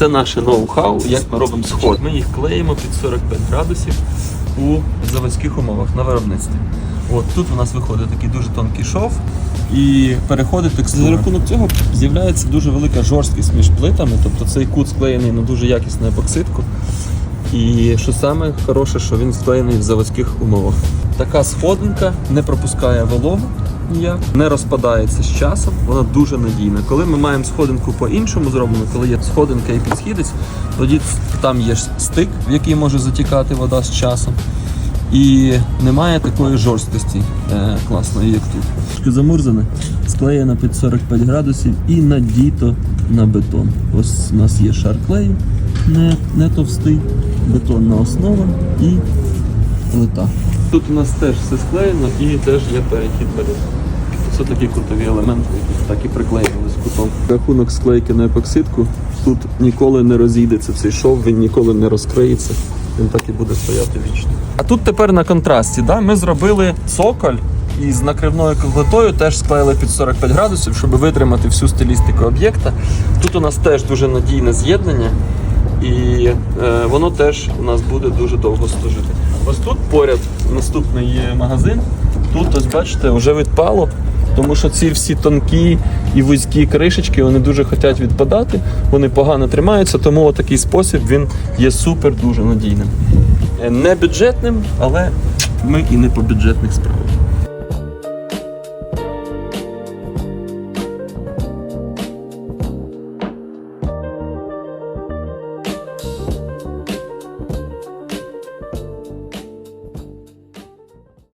Це наше ноу-хау, як ми робимо сход. Ми їх клеїмо під 45 градусів у заводських умовах на виробництві. От тут у нас виходить такий дуже тонкий шов і переходить текстура. За рахунок цього з'являється дуже велика жорсткість між плитами, тобто цей кут склеєний на дуже якісну епоксидку. І що саме хороше, що він склеєний в заводських умовах. Така сходинка не пропускає вологу ніяк, не розпадається з часом, вона дуже надійна. Коли ми маємо сходинку по-іншому зроблену, коли є сходинка і підсхідець, тоді там є стик, в який може затікати вода з часом. І немає такої жорсткості е, класної, як тут. Замурзане, склеєна під 45 градусів і надіто на бетон. Ось у нас є шар клею, не, не товстий, бетонна основа і плита. Тут у нас теж все склеєно і теж є перехід перед. Це такі кутові елементи, які так і приклеїли з кутом. Рахунок склейки на епоксидку тут ніколи не розійдеться цей шов, він ніколи не розкриється. Він так і буде стояти вічно. А тут тепер на контрасті, да, ми зробили цоколь і з накривною коглетою теж склеїли під 45 градусів, щоб витримати всю стилістику об'єкта. Тут у нас теж дуже надійне з'єднання, і е, воно теж у нас буде дуже довго служити. Ось тут поряд наступний є магазин. Тут, ось бачите, вже відпало. Тому що ці всі тонкі і вузькі кришечки вони дуже хочуть відпадати, вони погано тримаються, тому такий спосіб він є супер дуже надійним. Е, Не бюджетним, але ми і не по бюджетних справах.